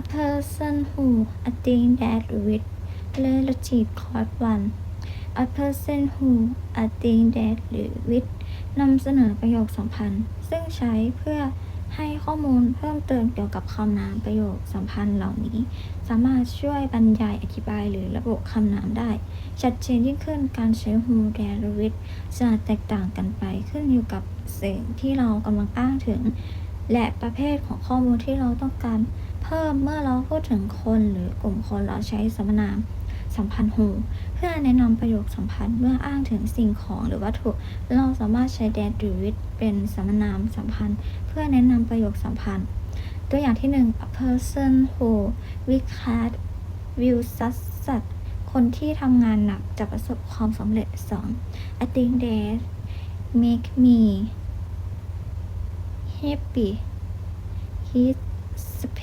a person who a thing that with relative cause one a person who a thing that with นำเสนอประโยคสัมพันธ์ ซึ่งใช้เพื่อให้ข้อมูลเพิ่มเติมเกี่ยวกับคำนามประโยคสัมพันธ์เหล่านี้ สามารถช่วยบรรยายอธิบายหรือระบุคำนามได้ ชัดเจนยิ่งขึ้นการใช้ who that with จะแตกต่างกันไปขึ้นอยู่กับสิ่งที่เรากำลังอ้างถึง และประเภทของข้อมูลที่เราต้องการ เพิ่มเมื่อเราพูดถึงคนหรือกลุ่มคนเราใช้สมนามสัมพันธ์ who เพื่อแนะนำประโยคสัมพันธ์เมื่ออ้างถึงสิ่งของหรือวัตถุ เราสามารถใช้ that หรือ with เป็นสมนามสัมพันธ์ เพื่อแนะนำประโยคสัมพันธ์ ตัวอย่างที่หนึ่ง a person who work hard will succeed คนที่ทำงานหนักจะประสบความสำเร็จ 2. I think that make me happy he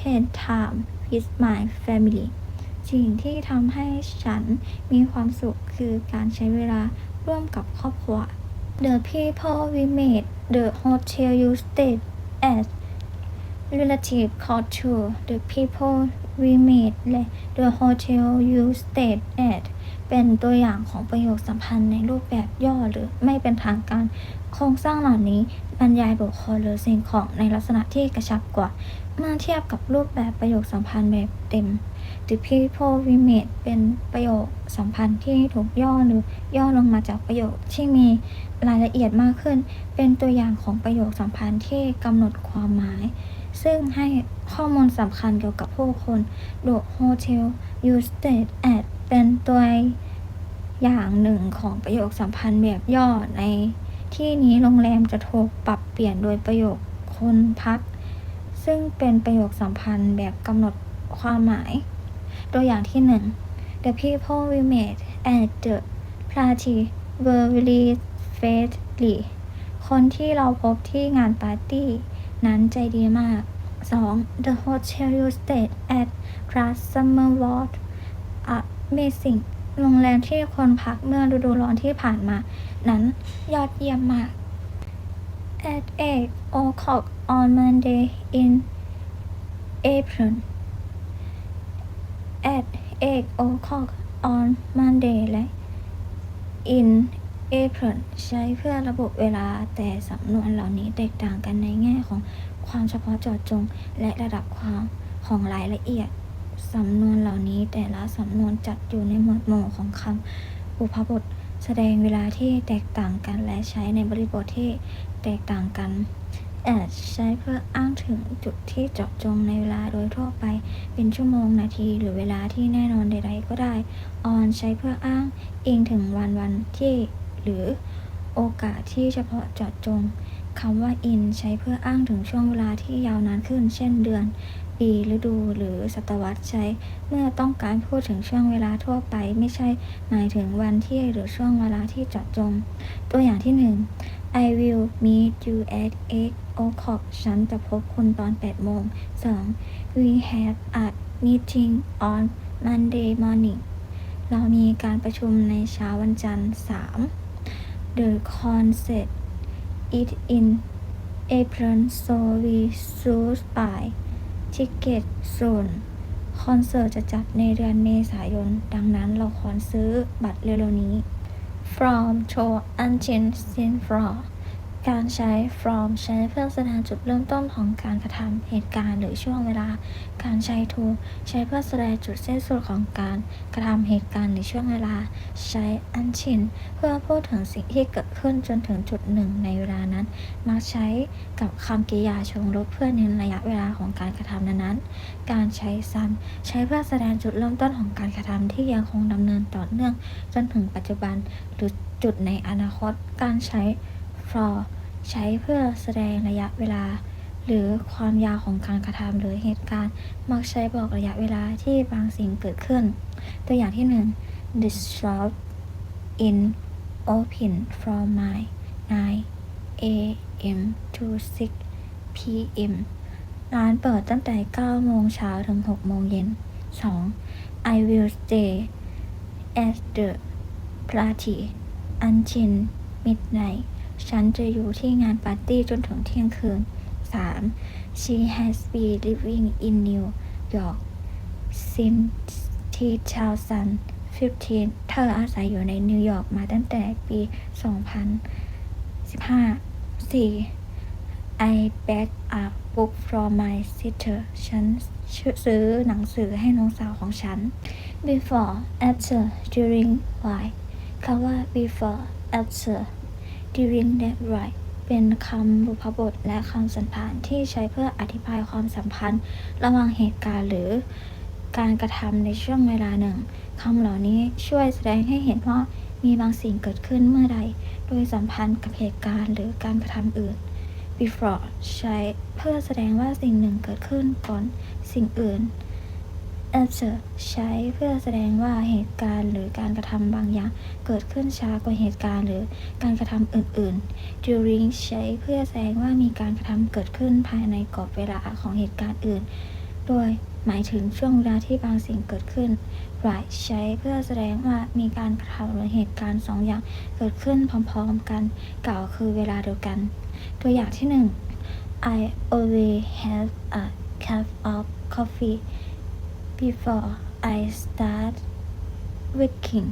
spend time with my family สิ่งที่ทำให้ฉันมีความสุขคือการใช้เวลาร่วมกับครอบครัว The people we met the hotel you stayed at relative called to the people we met และ the hotel you stayed at เป็นตัวอย่างของประโยคสัมพันธ์ในรูปแบบย่อหรือไม่เป็นทางการ โครงสร้างเหล่านี้บ รรยายบุคคลหรือสิ่งของในลักษณะที่กระชับกว่า เมื่อเทียบกับรูปแบบประโยคสัมพันธ์แบบเต็ม The people we met เป็นประโยคสัมพันธ์ที่ถูกย่อหรือย่อลงมาจากประโยคที่มีรายละเอียดมากขึ้น เป็นตัวอย่างของประโยคสัมพันธ์ที่กำหนดความหมาย ซึ่งให้ข้อมูลสำคัญเกี่ยวกับผู้คน The hotel you stayed at เป็นตัวอย่างหนึ่งของประโยคสัมพันธ์แบบย่อใน ที่นี้โรงแรมจะถูกปรับเปลี่ยนโดยประโยคคนพัก ซึ่งเป็นประโยคสัมพันธ์แบบกำหนดความหมาย ตัวอย่างที่หนึ่ง The people we met at the party were very friendly คนที่เราพบที่งานปาร์ตี้ นั้นใจดีมาก 2. The hotel you stayed at last summer was amazing โรงแรมที่คนพักเมื่อฤดูร้อนที่ผ่านมา นั้นยอดเยี่ยมมาก At 8 o'clock on Monday in April at 8 o'clock on Monday และ in April ใช้เพื่อระบุเวลาแต่สำนวนเหล่านี้แตกต่างกันในแง่ของความเฉพาะเจาะจงและระดับความของรายละเอียด สำนวนเหล่านี้แต่ละสำนวนจัดอยู่ในหมวดหมู่ของคำอุปบท แสดงเวลาที่แตกต่างกันและใช้ในบริบทที่แตกต่างกัน at ใช้เพื่ออ้างถึงจุดที่เจาะจงในเวลาโดยทั่วไป เป็นชั่วโมงนาที หรือเวลาที่แน่นอนใด ๆ ก็ได้ on ใช้เพื่ออ้างอิงถึงวันวันที่ หรือโอกาสที่เฉพาะเจาะจงคำว่า in ใช้เพื่ออ้างถึงช่วงเวลาที่ยาวนานขึ้น เช่นเดือน ปีฤดูหรือศตวรรษใช้ เมื่อต้องการพูดถึงช่วงเวลาทั่วไป ไม่ใช่หมายถึงวันที่หรือช่วงเวลาที่เจาะจง ตัวอย่างที่หนึ่ง I will meet you at 8 o'clock ฉันจะพบคุณตอน 8 โมง 2. We have a meeting on Monday morning เรามีการประชุมในเช้าวันจันทร์ 3. The concert is in April so we should buy ทิเกตส่วนคอนเสิร์ตจะจัดในเดือนเมษายน ดังนั้นเราควรซื้อบัตรเร็วๆนี้ from to until sin from การใช้ from ใช้เพื่อแสดงจุดเริ่มต้นของการกระทำเหตุการณ์หรือช่วงเวลา การใช้ to ใช้เพื่อแสดงจุดสิ้นสุดของการกระทำเหตุการณ์หรือช่วงเวลา ใช้ until เพื่อพูดถึงสิ่งที่เกิดขึ้นจนถึงจุดหนึ่งในเวลานั้น มักใช้กับคำกริยาเชงลบเพื่อเน้นระยะเวลาของการกระทำนั้นๆการใช้ some ใช้เพื่อแสดงจุดเริ่มต้นของการกระทำที่ยังคงดำเนินต่อเนื่องจนถึงปัจจุบันหรือจุดในอนาคต การใช้ for ใช้เพื่อแสดงระยะเวลา หรือความยาวของการกระทำหรือเหตุการณ์ มักใช้บอกระยะเวลาที่บางสิ่งเกิดขึ้น ตัวอย่างที่ 1 The shop in open from 9 a.m. to 6 p.m. ร้านเปิดตั้งแต่ 9 โมงเช้าถึง 6 โมงเย็น 2. I will stay at the party until midnight ฉันจะอยู่ที่งานปาร์ตี้จนถึงเที่ยงคืน 3. She has been living in New York since 2015 เธออาศัยอยู่ในนิวยอร์กมาตั้งแต่ปี 2015 4. I beg a book from my sister ฉันซื้อหนังสือให้น้องสาวของฉัน before after during why คำว่า before after during that right เป็นคำบุพบทและคำสันธานที่ใช้เพื่ออธิบายความสัมพันธ์ ระหว่างเหตุการณ์หรือการกระทำในช่วงเวลาหนึ่งคำเหล่านี้ช่วยแสดงให้เห็นว่ามีบางสิ่งเกิดขึ้นเมื่อใด โดยสัมพันธ์กับเหตุการณ์หรือการกระทำอื่น before ใช้เพื่อแสดงว่าสิ่งหนึ่งเกิดขึ้นก่อนสิ่งอื่น after ใช้เพื่อแสดงว่าเหตุการณ์หรือการกระทำบางอย่าง เกิดขึ้นช้ากว่าเหตุการณ์หรือการกระทำอื่น ๆ during ใช้เพื่อแสดงว่ามีการกระทำเกิดขึ้นภายในกรอบเวลาของเหตุการณ์อื่น โดยหมายถึงช่วงเวลาที่บางสิ่งเกิดขึ้น right ใช้เพื่อแสดงว่ามีการกระทำหรือเหตุการณ์สองอย่างเกิดขึ้นพร้อม ๆ กัน กล่าวคือเวลาเดียวกัน ตัวอย่างที่หนึ่ง I always have a cup of coffee before I start working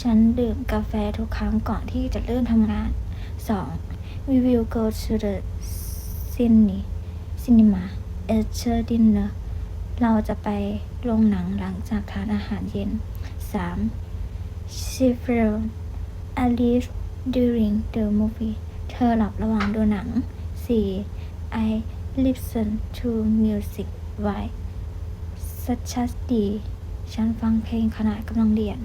ฉันดื่มกาแฟทุกครั้งก่อนที่จะเริ่มทำงาน 2. We will go to the cine cinema after dinner เราจะไปโรงหนังหลังจากทานอาหารเย็น 3. She fell asleep during the movie เธอหลับระหว่างดูหนัง 4. I listen to music while สัชดี ฉันฟังเพลงขณะกำลังเรียน